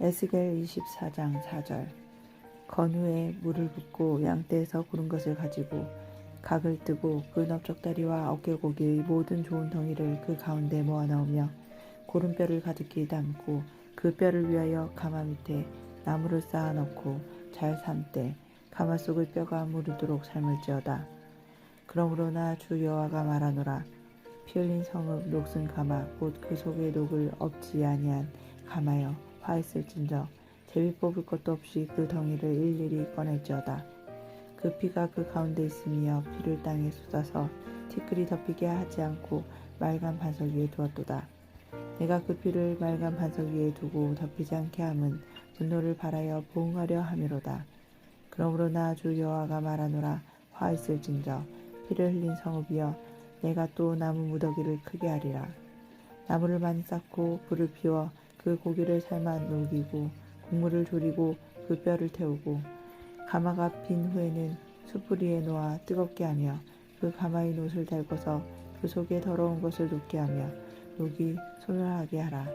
에스겔 24장 4절 건후에 물을 붓고 양떼에서 고른 것을 가지고 각을 뜨고 그 넓적다리와 어깨고기의 모든 좋은 덩이를 그 가운데 모아 넣으며 고른 뼈를 가득히 담고 그 뼈를 위하여 가마 밑에 나무를 쌓아 넣고 잘 삶되 가마 속의 뼈가 무르도록 삶을지어다. 그러므로 나 주 여호와가 말하노라 피 흘린 성읍 녹슨 가마 곧 그 속에 녹을 없지 아니한 가마여 화했을진저 제비 뽑을 것도 없이 그 덩이를 일일이 꺼낼지어다. 그 피가 그 가운데 있으며 피를 땅에 쏟아서 티끌이 덮이게 하지 않고 말간 반석 위에 두었도다. 내가 그 피를 말간 반석 위에 두고 덮이지 않게 함은 분노를 발하여 보응하려 함이로다. 그러므로 나 주 여호와가 말하노라 화 있을진저 피를 흘린 성읍이여 내가 또 나무 무더기를 크게 하리라. 나무를 많이 쌓고 불을 피워 그 고기를 삶아 녹이고 국물을 졸이고 그 뼈를 태우고 가마가 빈 후에는 숯불 위에 놓아 뜨겁게 하며 그 가마의 놋을 달궈서 그 속에 더러운 것을 녹게 하며 녹이 소멸하게 하라.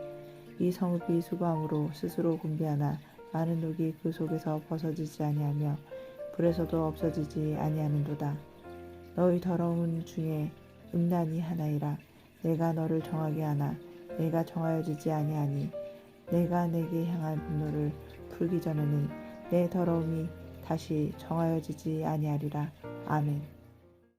이 성읍이 수고함으로 스스로 곤비하나 많은 녹이 그 속에서 벗어지지 아니하며 불에서도 없어지지 아니하는도다. 너희 더러움 중에 음란이 하나이라. 내가 너를 정하게 하나 내가 정하여지지 아니하니 내가 내게 향한 분노를 풀기 전에는 내 더러움이 다시 정하여지지 아니하리라. 아멘.